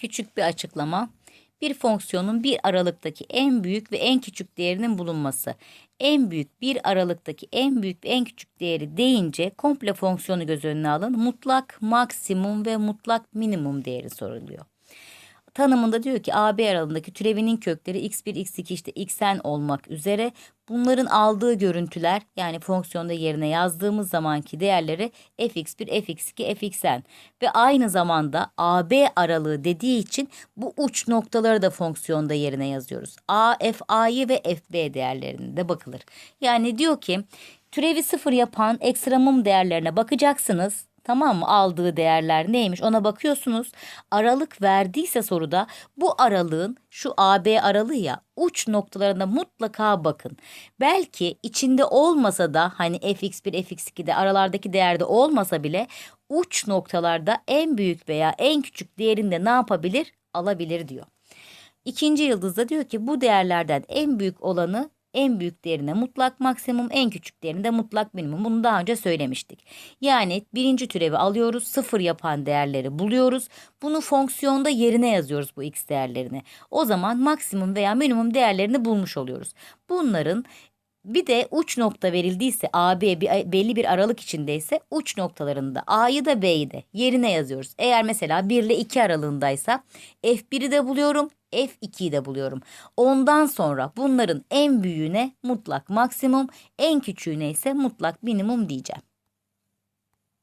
Küçük bir açıklama. Bir fonksiyonun bir aralıktaki en büyük ve en küçük değerinin bulunması. En büyük bir aralıktaki en büyük ve en küçük değeri deyince komple fonksiyonu göz önüne alın. Mutlak maksimum ve mutlak minimum değeri soruluyor. Tanımında diyor ki AB aralığındaki türevinin kökleri x1, x2 işte xn olmak üzere bunların aldığı görüntüler yani fonksiyonda yerine yazdığımız zamanki değerleri fx1, fx2, fxn ve aynı zamanda AB aralığı dediği için bu uç noktaları da fonksiyonda yerine yazıyoruz. A, f, a'yı ve fb değerlerine de bakılır. Yani diyor ki türevi sıfır yapan ekstremum değerlerine bakacaksınız. Tamam mı? Aldığı değerler neymiş ona bakıyorsunuz. Aralık verdiyse soruda bu aralığın şu AB aralığı ya uç noktalarına mutlaka bakın. Belki içinde olmasa da hani fx1 fx2'de aralardaki değerde olmasa bile uç noktalarda en büyük veya en küçük değerinde ne yapabilir? Alabilir diyor. İkinci yıldızda diyor ki bu değerlerden en büyük olanı en büyük değerine mutlak maksimum, en küçük değerinde mutlak minimum. Bunu daha önce söylemiştik. Yani birinci türevi alıyoruz, sıfır yapan değerleri buluyoruz. Bunu fonksiyonda yerine yazıyoruz bu x değerlerini. O zaman maksimum veya minimum değerlerini bulmuş oluyoruz. Bunların bir de uç nokta verildiyse AB bir, belli bir aralık içindeyse uç noktalarında A'yı da B'yi de yerine yazıyoruz. Eğer mesela 1 ile 2 aralığındaysa F1'i de buluyorum F2'yi de buluyorum. Ondan sonra bunların en büyüğüne mutlak maksimum en küçüğüne ise mutlak minimum diyeceğim.